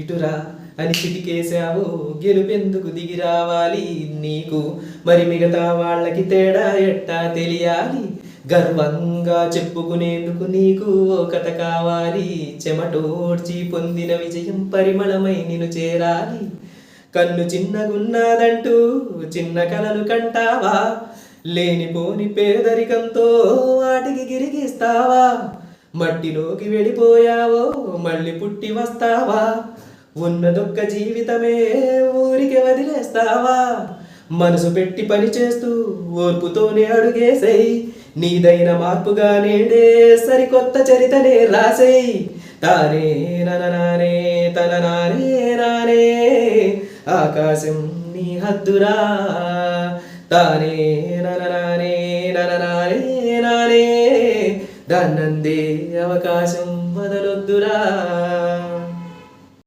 ఇటురా అని చిటికేశావు గెలుపెందుకు దిగి రావాలి నీకు? మరి మిగతా వాళ్ళకి తేడా ఎట్టా తెలియాలి? గర్వంగా చెప్పుకునేందుకు నీకు ఓ కథ కావాలి. చెమటోడ్చి పొందిన విజయం పరిమళమై నిన్ను చేరాలి. కన్ను చిన్నగున్నదంటూ చిన్న కలలు కంటావా? లేనిపోని పేదరికంతో వాటికి గిరిగిస్తావా? మట్టిలోకి వెళ్ళిపోయావో మళ్ళీ పుట్టి వస్తావా? ఉన్నదొక్క జీవితమే ఊరికి వదిలేస్తావా? మనసు పెట్టి పని చేస్తూ ఓర్పుతోనే అడుగేసేయి. నీదైన మార్పుగా నేడే సరికొత్త చరితనే రాసేయ్. తానే నననానే తన నానే నానే. ఆకాశం నీ హద్దురా. తానే నననానే నననానే నానే. దాన్నందే అవకాశం వదలొద్దురా.